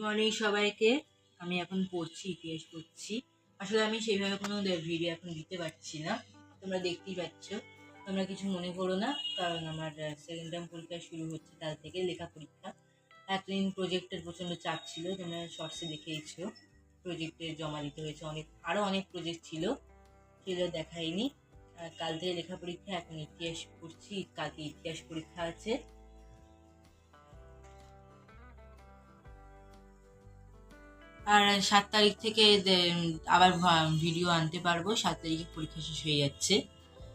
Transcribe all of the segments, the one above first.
Morning সবাইকে আমি এখন পড়ছি, ইতিহাস পড়ছি। আসলে আমি সেইভাবে কোনো ভিডিও এখন দিতে পারছি না। তোমরা দেখতেই পাচ্ছ। তোমরা কিছু মনে করো না, কারণ আমার সেকেন্ড টার্ম পরীক্ষা শুরু হচ্ছে কাল থেকে লেখা পরীক্ষা। এতদিন প্রজেক্টের প্রচণ্ড চাপ ছিল, তোমরা শর্টসে দেখেইছো। প্রজেক্টে জমা দিতে হয়েছে অনেক আরও অনেক প্রজেক্ট ছিল। সেগুলো দেখাইনি। কাল থেকে লেখা পরীক্ষা, এখন ইতিহাস পড়ছি, কালকে ইতিহাস পরীক্ষা আছে। আর সাত তারিখ থেকে আবার ভিডিও আনতে পারব। সাত তারিখে পরীক্ষা শেষ হয়ে যাচ্ছে।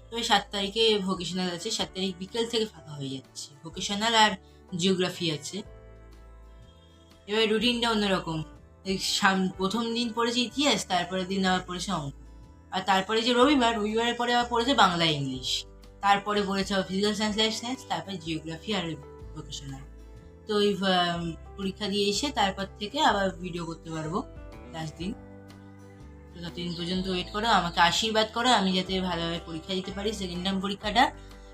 তবে সাত তারিখে ভোকেশনাল আছে, সাত তারিখ বিকেল থেকে ফাঁকা হয়ে যাচ্ছে। ভোকেশনাল আর জিওগ্রাফি আছে। এবার রুটিনটা অন্যরকম। প্রথম দিন পড়েছে ইতিহাস, তারপরের দিন আবার পড়েছে অঙ্ক। আর তারপরে যে রবিবার, রবিবারের পরে আবার পড়েছে বাংলা, ইংলিশ। তারপরে পড়েছে ফিজিক্যাল সায়েন্স লাইফ সায়েন্স তারপরে জিওগ্রাফি আর ভোকেশনাল তো ওই পরীক্ষা দিয়ে এসে তারপর থেকে আবার ভিডিও করতে পারব লাস্ট দিন। তো ততদিন পর্যন্ত ওয়েট করো, আমাকে আশীর্বাদ করো, আমি যাতে ভালোভাবে পরীক্ষা দিতে পারি সেকেন্ড টার্ম পরীক্ষাটা।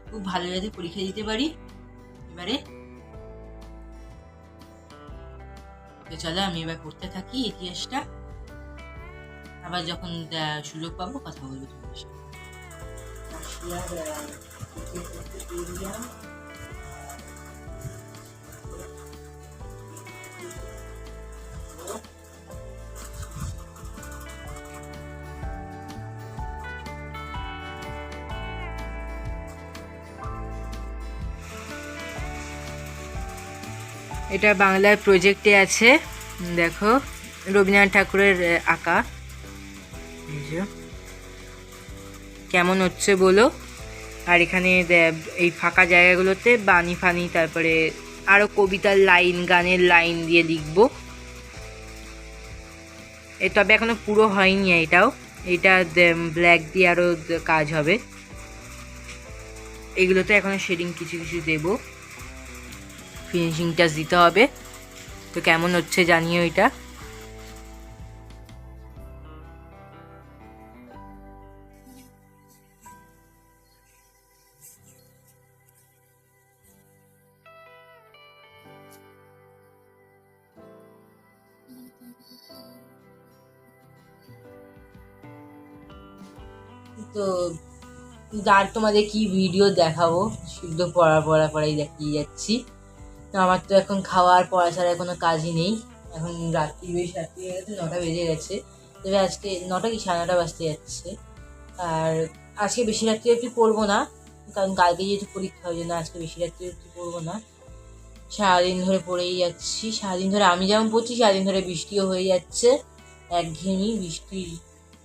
খুব ভালো যাতে পরীক্ষা দিতে পারি। এবারে তো চলো, আমি এবার পড়তে থাকি ইতিহাসটা। আবার যখন সুযোগ পাবো কথা বলব তোমার সাথে। এটা বাংলার প্রজেক্টে আছে। দেখো, রবীন্দ্রনাথ ঠাকুরের আঁকা। কেমন হচ্ছে বলো? আর এখানে এই ফাঁকা জায়গাগুলোতে বানি ফানি তারপরে আরও কবিতার লাইন, গানের লাইন দিয়ে লিখব। এ, তবে এখনও পুরো হয়নি এটাও। এটা ব্ল্যাক দিয়ে আরও কাজ হবে। এগুলোতে এখনও শেডিং কিছু কিছু দেবো। ফিনিশিং টাচ দিতে হবে। তো কেমন হচ্ছে জানিও এটা। তো আর তোমাদের কি ভিডিও দেখাবো শুদ্ধ পড়া পড়া পড়াই দেখিয়ে যাচ্ছি। আমার তো এখন খাওয়ার পড়া ছাড়া কোনো কাজই নেই। এখন রাত্রি বেশ, রাত্রি হয়ে গেছে, নটা বেজে গেছে। তবে আজকে নটা কি, সাড়ে নটা বাজতে যাচ্ছে। আর আজকে বেশি রাত্রি একটু পড়ব না, কারণ কালকে যেহেতু পরীক্ষা, ওই জন্য আজকে বেশি রাত্রি একটু পড়ব না। সারাদিন ধরে পড়েই যাচ্ছি। সারাদিন ধরে আমি যেমন পড়ছি, সারাদিন ধরে বৃষ্টিও হয়ে যাচ্ছে। একঘেয়েমি বৃষ্টি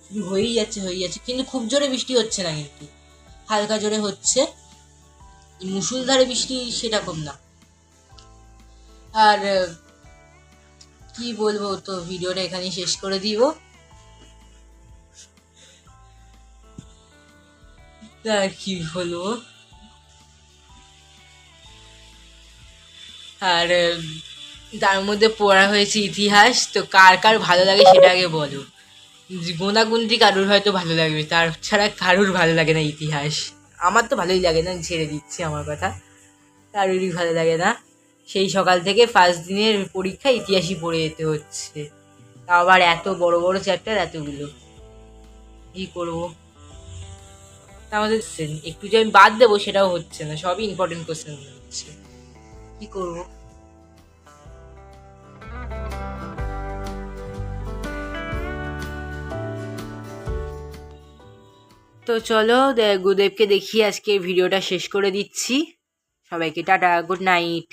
শুধু হয়েই যাচ্ছে হয়েই যাচ্ছে। কিন্তু খুব জোরে বৃষ্টি হচ্ছে না কিন্তু। হালকা জোরে হচ্ছে। মুসুলধারে বৃষ্টি সেরকম না। আর কি বলব, তো ভিডিওটা এখানেই শেষ করে দিব। আর কি বলব? আর তার মধ্যে পড়া হয়েছে ইতিহাস, তো কার কার ভালো লাগে সেটা আগে বলো। গোনাগুনতি কারুর হয়তো ভালো লাগবে, তার ছাড়া কারুর ভালো লাগে না ইতিহাস। আমার তো ভালোই লাগে না ছেড়ে দিচ্ছি আমার কথা। কারুরই ভালো লাগে না। সেই সকাল থেকে ফার্স্ট দিনের পরীক্ষা ইতিহাসই পড়ে যেতে হচ্ছে। তাও আবার এত বড় বড় চ্যাপ্টার এতগুলো। কি করব? তা আমাদের একটু যে আমি বাদ দেবো সেটাও হচ্ছে না, সবই ইম্পর্টেন্ট কোশ্চেন হচ্ছে কি করব? তো চলো গুরুদেবকে দেখিয়ে আজকে ভিডিওটা শেষ করে দিচ্ছি। সবাইকে টাটা গুড নাইট